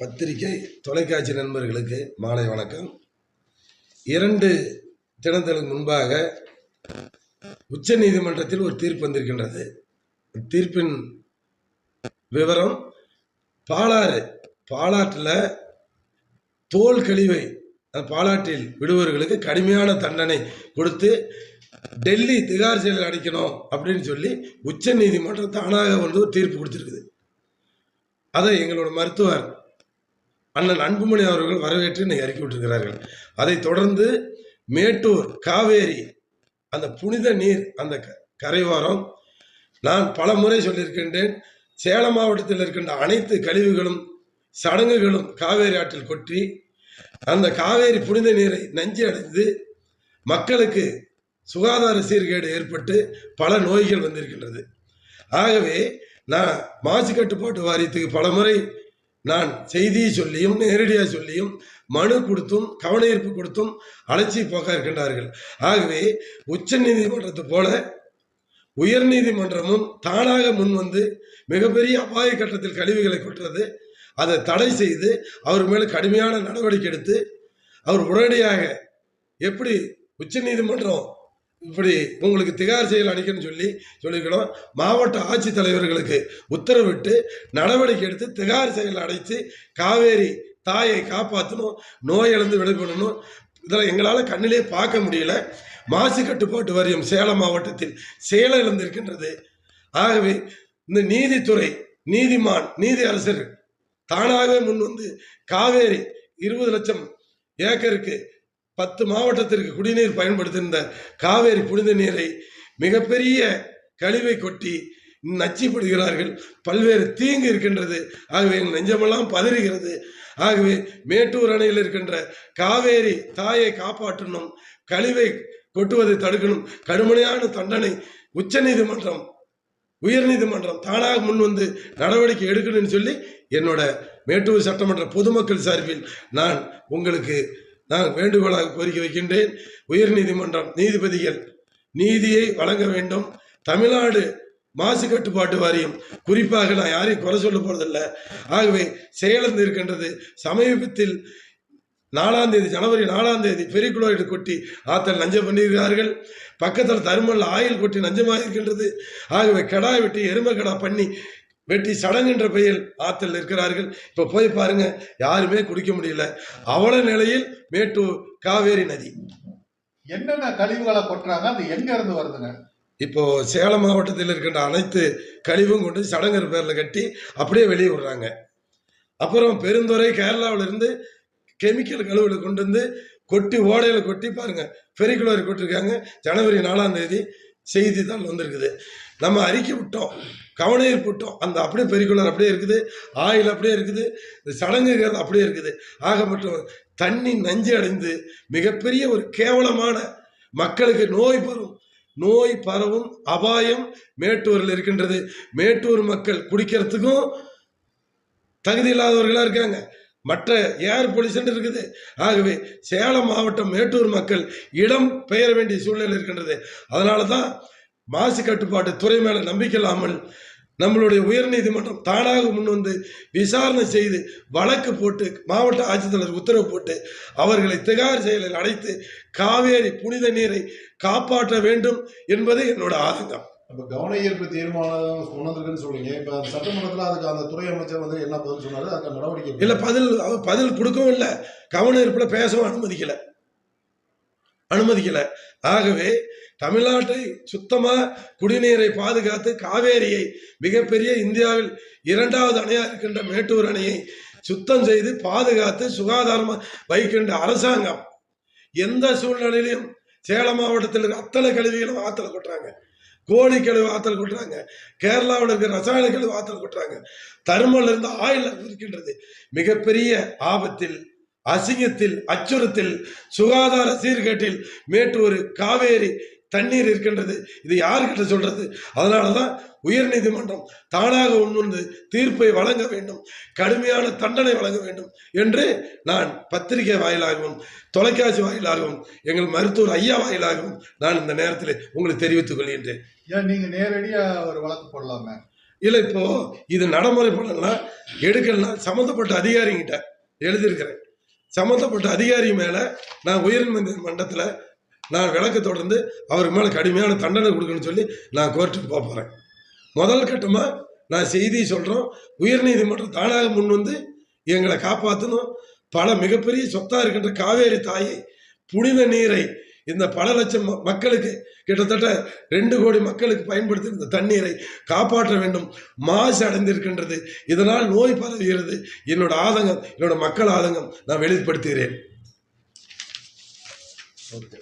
பத்திரிகை தொலைக்காட்சி நண்பர்களுக்கு மாலை வணக்கம். இரண்டு தினங்களுக்கு முன்பாக உச்ச நீதிமன்றத்தில் ஒரு தீர்ப்பு வந்திருக்கின்றது. தீர்ப்பின் விவரம் பாலாறு பாலாற்றில் தோல் கழிவை அந்த பாலாற்றில் விடுபவர்களுக்கு கடுமையான தண்டனை கொடுத்து டெல்லி திகார் செயலில் அடைக்கணும் அப்படின்னு சொல்லி உச்ச நீதிமன்றம் தானாக வந்து ஒரு தீர்ப்பு கொடுத்துருக்குது. அதை எங்களோட மருத்துவர் அண்ணன் அன்புமணி அவர்கள் வரவேற்று என்னை இறக்கி விட்டிருக்கிறார்கள். அதைத் தொடர்ந்து மேட்டூர் காவேரி அந்த புனித நீர் அந்த க- கரையோரம் நான் பல முறை சொல்லியிருக்கின்றேன். சேலம் மாவட்டத்தில் இருக்கின்ற அனைத்து கழிவுகளும் சடங்குகளும் காவேரி ஆற்றில் கொற்றி அந்த காவேரி புனித நீரை நஞ்சு அடைந்து மக்களுக்கு சுகாதார சீர்கேடு ஏற்பட்டு பல நோய்கள் வந்திருக்கின்றது. ஆகவே நான் மாசு கட்டுப்பாட்டு வாரியத்துக்கு பல முறை நான் செய்தியை சொல்லியும் நேரடியாக சொல்லியும் மனு கொடுத்தும் கவனஈர்ப்பு கொடுத்தும் அலட்சி போக்க இருக்கின்றார்கள். ஆகவே உச்ச நீதிமன்றத்தை போல உயர் நீதிமன்றமும் தானாக முன் வந்து மிகப்பெரிய அபாய கட்டத்தில் கழிவுகளை கொட்டுறது அதை தடை செய்து அவர் மேலே கடுமையான நடவடிக்கை எடுத்து அவர் உடனடியாக எப்படி உச்ச நீதிமன்றம் இப்படி உங்களுக்கு திகார் செயல் அளிக்கணும்னு சொல்லி சொல்லியிருக்கணும் மாவட்ட ஆட்சித்தலைவர்களுக்கு உத்தரவிட்டு நடவடிக்கை எடுத்து திகார் செயல் அடைத்து காவேரி தாயை காப்பாற்றணும் நோய் இழந்து விடுபடணும். இதெல்லாம் எங்களால் கண்ணிலே பார்க்க முடியல. மாசு கட்டுப்பாட்டு வாரியம் சேலம் மாவட்டத்தில் சேலம் இழந்திருக்கின்றது. ஆகவே இந்த நீதித்துறை நீதிமான் நீதி அரசர் தானாகவே முன் வந்து காவேரி இருபது லட்சம் ஏக்கருக்கு பத்து மாவட்டத்திற்கு குடிநீர் பயன்படுத்தியிருந்த காவேரி புனித நீரை மிகப்பெரிய கழிவை கொட்டி நச்சிப்படுகிறார்கள். பல்வேறு தீங்கு இருக்கின்றது. ஆகவே நெஞ்சமெல்லாம் பதறுகிறது. ஆகவே மேட்டூர் அணையில் இருக்கின்ற காவேரி தாயை காப்பாற்றணும். கழிவை கொட்டுவதை தடுக்கணும். கடுமையான தண்டனை உச்சநீதிமன்றம் உயர்நீதிமன்றம் தானாக முன் வந்து நடவடிக்கை எடுக்கணும்னு சொல்லி என்னோட மேட்டூர் சட்டமன்ற பொதுமக்கள் சார்பில் நான் உங்களுக்கு நான் வேண்டுகோளாக கோரிக்கை வைக்கின்றேன். உயர் நீதிமன்றம் நீதிபதிகள் நீதியை வழங்க வேண்டும். தமிழ்நாடு மாசு கட்டுப்பாட்டு வாரியம் குறிப்பாக நான் யாரையும் குறை சொல்ல போறதில்ல. ஆகவே செயலந்து இருக்கின்றது. சமீபத்தில் நாலாம் தேதி ஜனவரி நாலாம் தேதி பெரிகுளோரைடு கொட்டி ஆத்தல் நஞ்சம் பண்ணியிருக்கிறார்கள். பக்கத்தில் தருமல்ல ஆயில் கொட்டி நஞ்சமாக இருக்கின்றது ஆகவே கடாய் வெட்டி எருமை கடா பண்ணி வெட்டி சடங்குன்ற பெயர் ஆத்தல் இருக்கிறார்கள் இப்போ போய் பாருங்க யாருமே குடிக்க முடியல. அவல நிலையில் மேட்டூர் காவேரி நதி. என்னென்ன கழிவுகளை கொட்டுறாங்க? அது எங்க இருந்து வருதுங்க? இப்போ சேலம் மாவட்டத்தில் இருக்கின்ற அனைத்து கழிவும் கொண்டு சடங்குற பேரில் கட்டி அப்படியே வெளியே விடுறாங்க. அப்புறம் பெருந்துறை கேரளாவுல இருந்து கெமிக்கல் கழிவுகளை கொண்டு வந்து கொட்டி ஓடையில் கொட்டி பாருங்க பெரிகுளோரி கொட்டிருக்காங்க. ஜனவரி நாலாம் தேதி செய்தி தான் வந்திருக்குது. நம்ம அறிக்கை விட்டோம் கவனம் விட்டோம். அந்த அப்படியே பெரிகுலர் அப்படியே இருக்குது ஆயில் அப்படியே இருக்குது இந்த சடங்குகள் அப்படியே இருக்குது. ஆக மட்டும் தண்ணி நஞ்சு அடைந்து மிகப்பெரிய ஒரு கேவலமான மக்களுக்கு நோய் பரும் நோய் பரவும் அபாயம் மேட்டூரில் இருக்கின்றது. மேட்டூர் மக்கள் குடிக்கிறதுக்கும் தகுதி இல்லாதவர்களாக இருக்காங்க. மற்ற ஏர் பொல்யூஷன் இருக்குது. ஆகவே சேலம் மாவட்டம் மேட்டூர் மக்கள் இடம் பெயர வேண்டிய சூழ்நிலை இருக்கின்றது. அதனால தான் மாசு கட்டுப்பாட்டு துறை மேலே நம்பிக்கை இல்லாமல் நம்மளுடைய உயர்நீதிமன்றம் தானாக முன் வந்து விசாரணை செய்து வழக்கு போட்டு மாவட்ட ஆட்சித்தலைவர் உத்தரவு போட்டு அவர்களை திகார் செயலில் அடைத்து காவேரி புனித நீரை காப்பாற்ற வேண்டும் என்பது என்னோட ஆதங்கம் இப்ப கவன ஈர்ப்பு தீர்மானம் கொண்டு சொல்றீங்க இப்ப சட்டமன்றத்துல அதுக்கு அந்த துறை அமைச்சர் வந்து என்ன பதில் சொன்னாரு? அதுக்கு நடவடிக்கை? இல்லை பதில் பதில் கொடுக்கவும் இல்லை. கவன ஈர்ப்பில் பேசவும் அனுமதிக்கல. அனுமதிக்கல. ஆகவே தமிழ்நாட்டை சுத்தமாக குடிநீரை பாதுகாத்து காவேரியை மிகப்பெரிய இந்தியாவில் இரண்டாவது அணையாக இருக்கின்ற மேட்டூர் அணையை சுத்தம் செய்து பாதுகாத்து சுகாதாரமாக வைக்கின்ற அரசாங்கம் எந்த சூழ்நிலையிலும் சேலம் மாவட்டத்தில் இருக்கிற அத்தனை கழிவுகளும் ஆற்றல் கொட்டுறாங்க. கோழி கழிவு ஆற்றல் கொட்டுறாங்க. கேரளாவில் இருக்கிற ரசாயன கழிவு ஆற்றல் கொட்டுறாங்க. தருமல் இருந்த ஆயில் இருக்கின்றது. மிகப்பெரிய ஆபத்தில் அசிங்கத்தில் அச்சுறுத்தில் சுகாதார சீர்கேட்டில் மேட்டூர் காவேரி தண்ணீர் இருக்கின்றது. இது யாருக்கிட்ட சொல்றது? அதனால தான் உயர்நீதிமன்றம் தானாக முன்வந்து தீர்ப்பை வழங்க வேண்டும் கடுமையான தண்டனை வழங்க வேண்டும் என்று நான் பத்திரிகை வாயிலாகவும் தொலைக்காட்சி வாயிலாகவும் எங்கள் மருத்துவர் ஐயா வாயிலாகவும் நான் இந்த நேரத்தில் உங்களுக்கு தெரிவித்துக் கொள்கின்றேன். ஏன் நீங்க நேரடியா ஒரு வழக்கு போடலாமே? இல்லை இப்போ இது நடைமுறை பண்ணலாம் எடுக்கலாம் சம்மந்தப்பட்ட அதிகாரிங்கிட்ட எழுதியிருக்கிறேன். சம்மந்தப்பட்ட அதிகாரி மேலே நான் உயர்நீதிமன்றத்தில் நான் விளக்க தொடர்ந்து அவருக்கு மேலே கடுமையான தண்டனை கொடுக்கணும்னு சொல்லி நான் கோர்ட்டுக்கு போக போகிறேன் முதல் கட்டமாக நான் செய்தி சொல்கிறோம் உயர்நீதிமன்றம் தானாக முன் வந்து எங்களை காப்பாற்றணும் பல மிகப்பெரிய சொத்தாக இருக்கின்ற காவேரி தாயை புனித நீரை இந்த பல லட்சம் ம- மக்களுக்கு கிட்டத்தட்ட ரெண்டு கோடி மக்களுக்கு பயன்படுத்தி இந்த தண்ணீரை காப்பாற்ற வேண்டும். மாசு அடைந்திருக்கின்றது. இதனால் நோய் பரவுகிறது. என்னோட ஆதங்கம் என்னோட மக்கள் ஆதங்கம் நான் வெளிப்படுத்துகிறேன். ஓகே.